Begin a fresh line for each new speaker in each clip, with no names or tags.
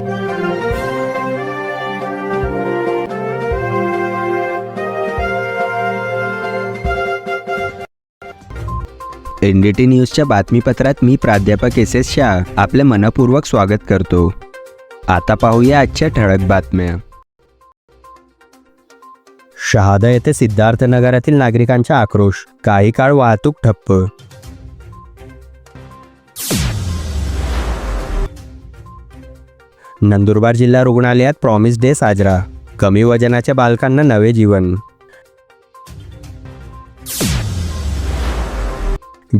N D T न्यूजच्या बातमीपत्रात मी प्राध्यापक S S Shah आपले मनपूर्वक स्वागत करतो. आता पाहूया आजच्या ठळक बातम्या. शहादा येथे सिद्धार्थनगरातील नागरिकांचा आक्रोश काही काळ वाहतूक ठप्प. नंदुरबार जिल्हा रुग्णालयात प्रॉमिस डे साजरा. कमी वजनाच्या बालकांना नवे जीवन.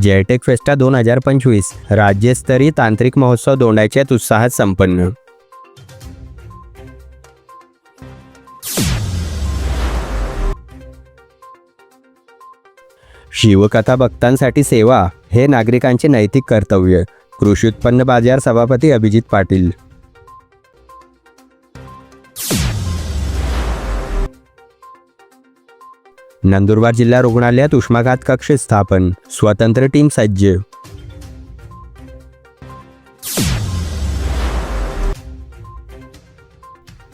जेटेक फेस्टा दोन हजार पंचवीस. राज्यस्तरीय तांत्रिक महोत्सव दोंडाच्यात उत्साहात संपन्न. शिवकथा भक्तांसाठी सेवा हे नागरिकांचे नैतिक कर्तव्य. कृषी उत्पन्न बाजार सभापती अभिजित पाटील. नंदुरबार जिल्हा रुग्णालयात उष्माघात कक्ष स्थापन. स्वतंत्र टीम सज्ज.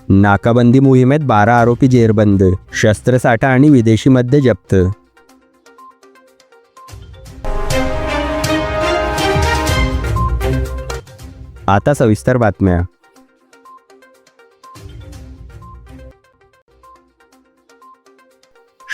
नाकाबंदी मोहिमेत बारा आरोपी जेरबंद शस्त्रसाठा आणि विदेशी मद्य जप्त. आता सविस्तर बातम्या.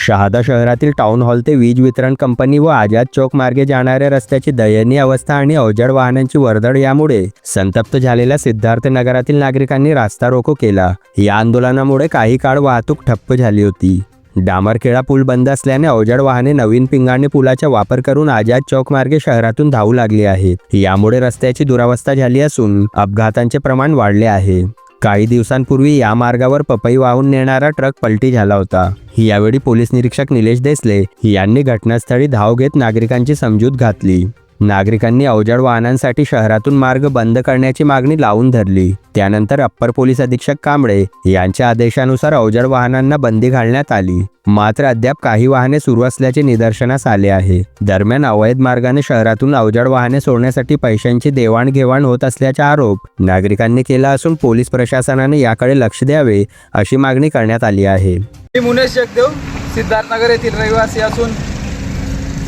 शहादा शहरातील टाउन हॉल ते वीज वितरण कंपनी व आझाद चौक मार्गे जाणाऱ्या रस्त्याची दयनीय अवस्था आणि अवजड वाहनांची वर्दळ यामुळे संतप्त झालेल्या सिद्धार्थ नगरातील नागरिकांनी रास्ता रोको केला. या आंदोलनामुळे काही काळ वाहतूक ठप्प झाली होती. डामरखेडा पूल बंद असल्याने अवजड वाहने नवीन पिंगाणे पुलाचा वापर करून आझाद चौक मार्गे शहरातून धावू लागली आहेत. यामुळे रस्त्याची दुरावस्था झाली असून अपघातांचे प्रमाण वाढले आहे. काही दिवसांपूर्वी या मार्गावर पपई वाहून नेणारा ट्रक पलटी झाला होता. यावेळी पोलीस निरीक्षक निलेश देसले यांनी घटनास्थळी धाव घेत नागरिकांची समजूत घातली. नागरिकांनी अवजड वाहनांसाठी शहरातून मार्ग बंद करण्याची मागणी लावून धरली. त्यानंतर अप्पर पोलीस अधीक्षक कांबळे यांच्या आदेशानुसार अवजड वाहनांना बंदी घालण्यात आली. मात्र अद्याप काही वाहने सुरू असल्याचे निदर्शनास आले आहे. दरम्यान अवैध मार्गाने शहरातून अवजड वाहने सोडण्यासाठी पैशांची देवाणघेवाण होत असल्याचा आरोप नागरिकांनी केला असून पोलीस प्रशासनाने याकडे लक्ष द्यावे अशी मागणी करण्यात आली आहे.
मुनेश जगदेव सिद्धार्थनगर येथील रहिवासी असून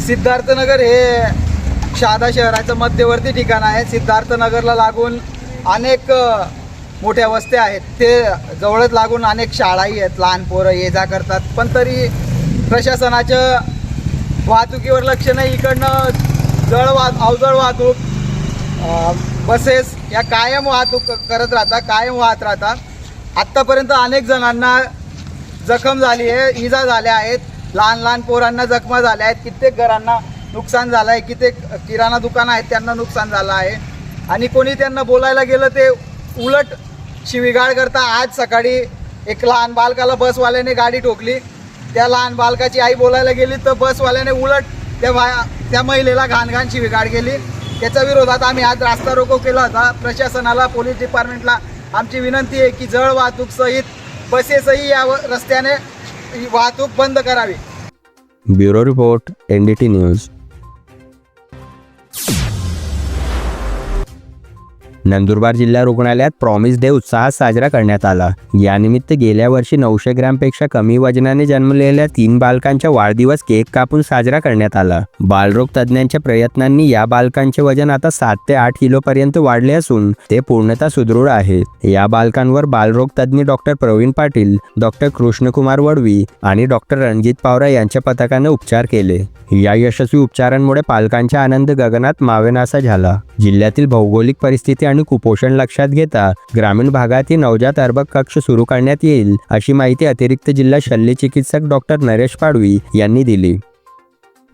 सिद्धार्थनगर हे शहादा शहराचं मध्यवर्ती ठिकाण आहे. सिद्धार्थनगरला लागून अनेक मोठ्या वस्त्या आहेत. ते जवळच लागून अनेक शाळाही आहेत. लहान पोरं ये जा करतात. पण तरी प्रशासनाचं वाहतुकीवर लक्ष नाही. इकडनं जळ अवजळ वाहतूक बसेस या कायम वाहतूक करत राहतात कायम वाहत राहतात आत्तापर्यंत अनेक जणांना जखम झाली आहे इजा झाल्या आहेत. लहान लहान पोरांना जखमा झाल्या आहेत. कित्येक घरांना नुकसान झालं आहे कित्येक किराणा दुकानं आहेत त्यांना नुकसान झालं आहे. आणि कोणी त्यांना बोलायला गेलं ते उलट शिविगाळ करता. आज सकाळी एक लहान बालकाला बसवाल्याने गाडी ठोकली. त्या लहान बालकाची आई बोलायला गेली तर बसवाल्याने उलट त्या त्या महिलेला घाण शिविगाळ केली. त्याच्या विरोधात आम्ही आज रास्ता रोको केला होता. प्रशासनाला पोलीस डिपार्टमेंटला आमची विनंती आहे की जळ वाहतूक सहित बसेसही या रस्त्याने वाहतूक बंद करावी.
Bureau report NDT news. Nandurbar जिल्हा रुग्णालयात प्रॉमिस डे उत्साहात साजरा करण्यात आला. यानिमित्त गेल्या वर्षी नऊशे ग्रॅमपेक्षा कमी वजनाने जन्मलेल्या तीन बालकांचा वाढदिवस केक कापून साजरा करण्यात आला. बालरोग तज्ज्ञांच्या प्रयत्नांनी या बालकांचे वजन आता सात ते आठ किलो पर्यंत वाढले असून ते पूर्णतः सुदृढ आहेत या बालकांवर बालरोग तज्ज्ञ डॉक्टर प्रवीण पाटील डॉक्टर कृष्णकुमार वडवी आणि डॉक्टर रणजित पावरा यांच्या पथकाने उपचार केले. या यशस्वी उपचारांमुळे पालकांचा आनंद गगनात मावेनासा झाला. जिल्ह्यातील भौगोलिक परिस्थिती आणि कुपोषण लक्षात घेता ग्रामीण भागातील नवजात अर्भक कक्ष सुरू करण्यात येईल अशी माहिती अतिरिक्त जिल्हा शल्य चिकित्सक डॉक्टर नरेश पाडवी यांनी दिली.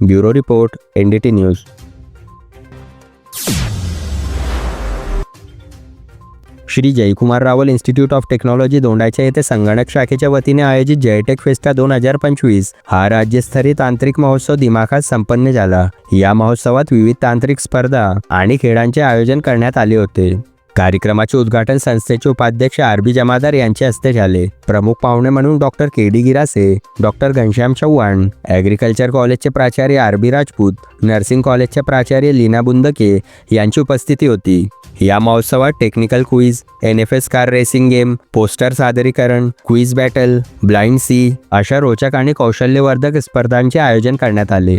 Bureau report NDT news. Shri Jaykumar Rawal institute of technology दोंडाच्या येथे संगणक शाखेच्या वतीने आयोजित जयटेक फेस्टा दोन हजार पंचवीस. हा राज्यस्तरीय तांत्रिक महोत्सव दिमाखात संपन्न झाला. या महोत्सवात विविध तांत्रिक स्पर्धा आणि खेळांचे आयोजन करण्यात आले होते. कार्यक्रमाचे उद्घाटन संस्थेचे उपाध्यक्ष आर बी जमादार यांच्या हस्ते झाले. प्रमुख पाहुणे म्हणून doctor K D Girase doctor Ghanshyam Chavan agriculture कॉलेजचे प्राचार्य आर बी राजपूत नर्सिंग कॉलेजचे प्राचार्य लीना बुंदके यांची उपस्थिती होती. या महोत्सवात technical quiz N F S car racing game poster सादरीकरण क्विज बॅटल ब्लाइंड सी अशा रोचक आणि कौशल्यवर्धक स्पर्धांचे आयोजन करण्यात आले.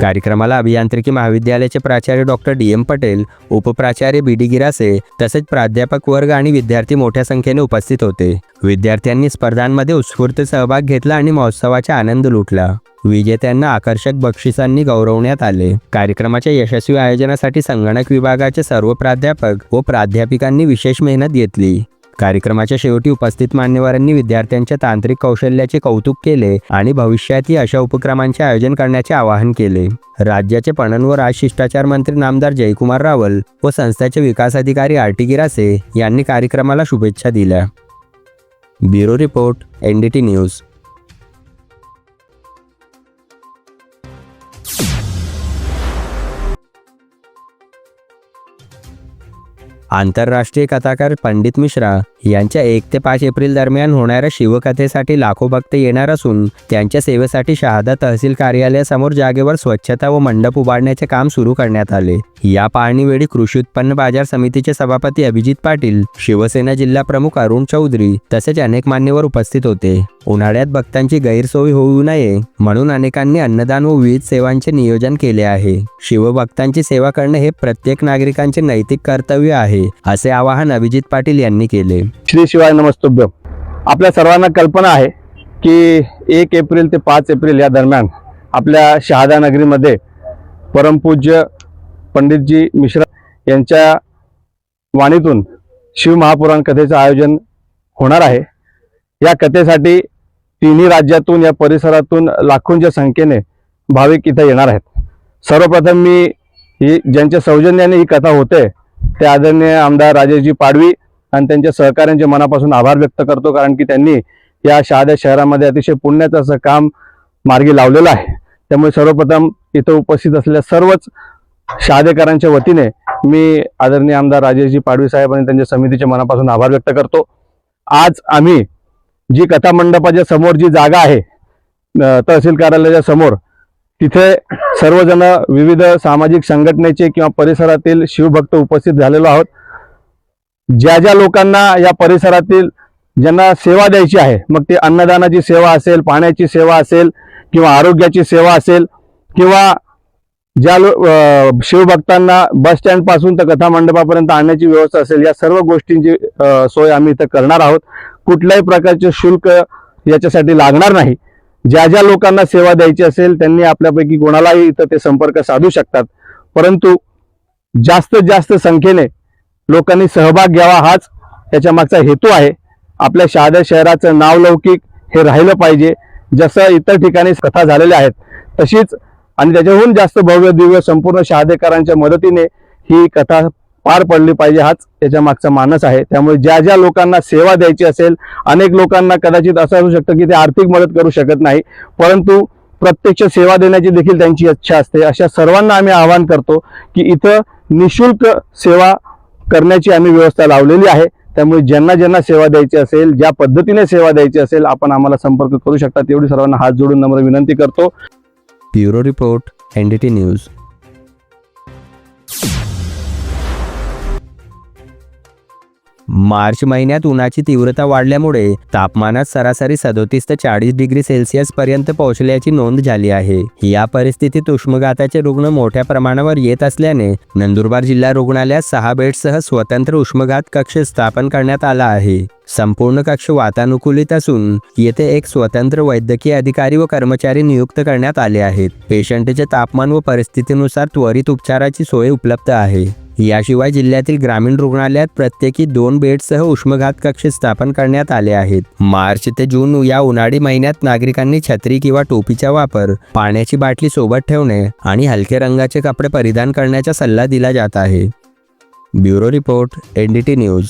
कार्यक्रमाला अभियांत्रिकी महाविद्यालयाचे प्राचार्य डॉक्टर डी. एम पटेल उपप्राचार्य बी डी गिरासे तसेच प्राध्यापक वर्ग आणि विद्यार्थी मोठ्या संख्येने उपस्थित होते. विद्यार्थ्यांनी स्पर्धांमध्ये उत्स्फूर्त सहभाग घेतला आणि महोत्सवाचा आनंद लुटला. विजेत्यांना आकर्षक बक्षिसांनी गौरवण्यात आले. कार्यक्रमाच्या यशस्वी आयोजनासाठी संगणक विभागाचे सर्व प्राध्यापक व प्राध्यापिकांनी विशेष मेहनत घेतली. कार्यक्रमाच्या शेवटी उपस्थित मान्यवरांनी विद्यार्थ्यांच्या तांत्रिक कौशल्याचे कौतुक केले आणि भविष्यातही अशा उपक्रमांचे आयोजन करण्याचे आवाहन केले. राज्याचे पणन व राजशिष्टाचार मंत्री नामदार जयकुमार रावल व संस्थेचे विकास अधिकारी आर टी गिरासे यांनी कार्यक्रमाला शुभेच्छा दिल्या. Bureau report N D T news. आंतरराष्ट्रीय कथाकार पंडित मिश्रा यांच्या एक ते पाच एप्रिल दरम्यान होणाऱ्या शिवकथेसाठी लाखो भक्त येणार असून त्यांच्या सेवेसाठी शहादा तहसील कार्यालयासमोर जागेवर स्वच्छता व मंडप उभारण्याचे काम सुरू करण्यात आले. या पाहणीवेळी कृषी उत्पन्न बाजार समितीचे सभापती अभिजित पाटील शिवसेना जिल्हा प्रमुख अरुण चौधरी तसेच अनेक मान्यवर उपस्थित होते. उन्हाळ्यात भक्तांची गैरसोय होऊ नये म्हणून अनेकांनी अन्नदान व विविध सेवांचे नियोजन केले आहे. शिवभक्तांची सेवा करणे हे प्रत्येक नागरिकांचे नैतिक कर्तव्य आहे. असे आवाहन अभिजित पाटील यांनी केले.
श्री शिवाय नमस्तुभ्य आपल्या सर्वांना कल्पना आहे की एक एप्रिल ते पाच एप्रिल या दरम्यान आपल्या शहादा नगरीमध्ये परमपूज्य पंडितजी मिश्रा यांच्या वाणीतून शिवमहापुराण कथेचं आयोजन होणार आहे. या कथेसाठी तिन्ही राज्यातून या परिसरातून लाखोंच्या संख्येने भाविक इथं येणार आहेत. सर्वप्रथम मी ही ज्यांच्या सौजन्याने ही कथा होते ते आदरणीय आमदार राजेशजी पाडवी आणि त्यांच्या सहकाऱ्यांचे मनापासून आभार व्यक्त करतो कारण की त्यांनी या शहाद्या शहरामध्ये अतिशय पुण्याचं असं काम मार्गी लावलेलं आहे. त्यामुळे सर्वप्रथम इथं उपस्थित असलेल्या सर्वच शहादेकरांच्या वतीने मी आदरणीय आमदार राजेशजी पाडवी साहेब आणि त्यांच्या समितीचे मनापासून आभार व्यक्त करतो. आज आम्ही जी कथामंडपाच्या समोर जी जागा आहे तहसील कार्यालयाच्या समोर तिथे सर्वजण विविध सामाजिक संघटनेचे किंवा परिसरातील शिवभक्त उपस्थित झालेलो आहोत. ज्या ज्या लोकांना या परिसरातील ज्यांना सेवा द्यायची आहे मग ती अन्नदानाची सेवा असेल पाण्याची सेवा असेल किंवा आरोग्याची सेवा असेल किंवा ज्या लो शिवभक्तांना बस स्टँडपासून तर कथा मंडपापर्यंत आणण्याची व्यवस्था असेल या सर्व गोष्टींची सोय आम्ही इथं करणार आहोत. कुठल्याही प्रकारचे शुल्क याच्यासाठी लागणार नाही. ज्या ज्या लोकांना सेवा द्यायची असेल त्यांनी आपल्यापैकी कोणालाही इथं ते संपर्क साधू शकतात. परंतु जास्तीत जास्त संख्येने लोकांनी सहभाग घ्यावा हाच याच्या मागचा हेतू आहे. आपल्या शहादा शहराचं नावलौकिक हे राहिलं पाहिजे. जसं इतर ठिकाणी कथा झालेल्या आहेत तशीच आणि त्याच्याहून जास्त भव्य दिव्य संपूर्ण शहादेकरांच्या मदतीने ही कथा पार पडली पाहिजे हाच त्याच्या मागचा मानस आहे. त्यामुळे ज्या ज्या लोकांना सेवा द्यायची असेल अनेक लोकांना कदाचित असं असू शकतं की ते आर्थिक मदत करू शकत नाही परंतु प्रत्यक्ष सेवा देण्याची देखील त्यांची इच्छा असते. अशा सर्वांना आम्ही आवाहन करतो की इथं निशुल्क सेवा करण्याची आम्ही व्यवस्था लावलेली आहे. त्यामुळे ज्यांना ज्यांना सेवा द्यायची असेल ज्या पद्धतीने सेवा द्यायची असेल आपण आम्हाला संपर्क करू शकता. तेवढी सर्वांना हात जोडून नम्र विनंती करतो.
Bureau report N D T news. March महिन्यात उन्हाची तीव्रता वाढल्यामुळे तापमानात सरासरी सदोतीस ते चाळीस डिग्री सेल्सिअस पर्यंत पोहोचल्याची नोंद झाली आहे. या परिस्थितीत उष्मघाताचे रुग्ण मोठ्या प्रमाणावर येत असल्याने नंदुरबार जिल्हा रुग्णालयात सहा बेडसह स्वतंत्र उष्मघात कक्ष स्थापन करण्यात आला आहे. संपूर्ण कक्ष वातानुकूलित असून येथे एक स्वतंत्र वैद्यकीय अधिकारी व कर्मचारी नियुक्त करण्यात आले आहेत. पेशंटचे तापमान व परिस्थितीनुसार त्वरित उपचाराची सोय उपलब्ध आहे. याशिवाय जिल्ह्यातील ग्रामीण रुग्णालयात प्रत्येकी दोन बेडसह उष्मघात कक्ष स्थापन करण्यात आले आहेत. मार्च ते जून या उन्हाळी महिन्यात नागरिकांनी छत्री किंवा टोपीचा वापर पाण्याची बाटली सोबत ठेवणे आणि हलके रंगाचे कपडे परिधान करण्याचा सल्ला दिला जात आहे. Bureau report N D T news.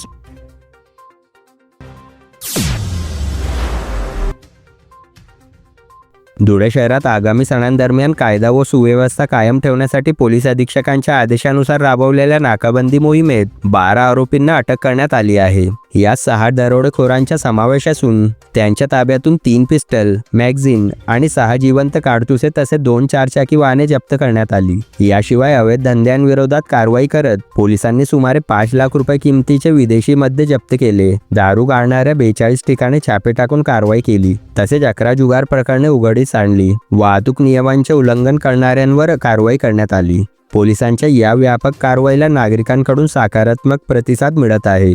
Dhule शहरात आगामी सणांदरम्यान कायदा व सुव्यवस्था कायम ठेवण्यासाठी पोलीस अधीक्षकांच्या आदेशानुसार राबवलेल्या नाकाबंदी मोहिमेत बारा आरोपींना अटक करण्यात आली आहे. या सहा दरोडेखोरांचा समावेश असून त्यांच्या ताब्यातून तीन पिस्टल मॅगझिन आणि सहा जिवंत काडतुसे तसे दोन चारचाकी वाहने जप्त करण्यात आली. याशिवाय अवैध धंद्यांविरोधात कारवाई करत पोलिसांनी सुमारे पाच लाख रुपये किमतीचे विदेशी मद्य जप्त केले. दारू गाळणाऱ्या बेचाळीस ठिकाणी छापे टाकून कारवाई केली. तसेच अकरा जुगार प्रकरणे उघडीस आणली. वाहतूक नियमांचे उल्लंघन करणाऱ्यांवर कारवाई करण्यात आली. पोलिसांच्या या व्यापक कारवाईला नागरिकांकडून सकारात्मक प्रतिसाद मिळत आहे.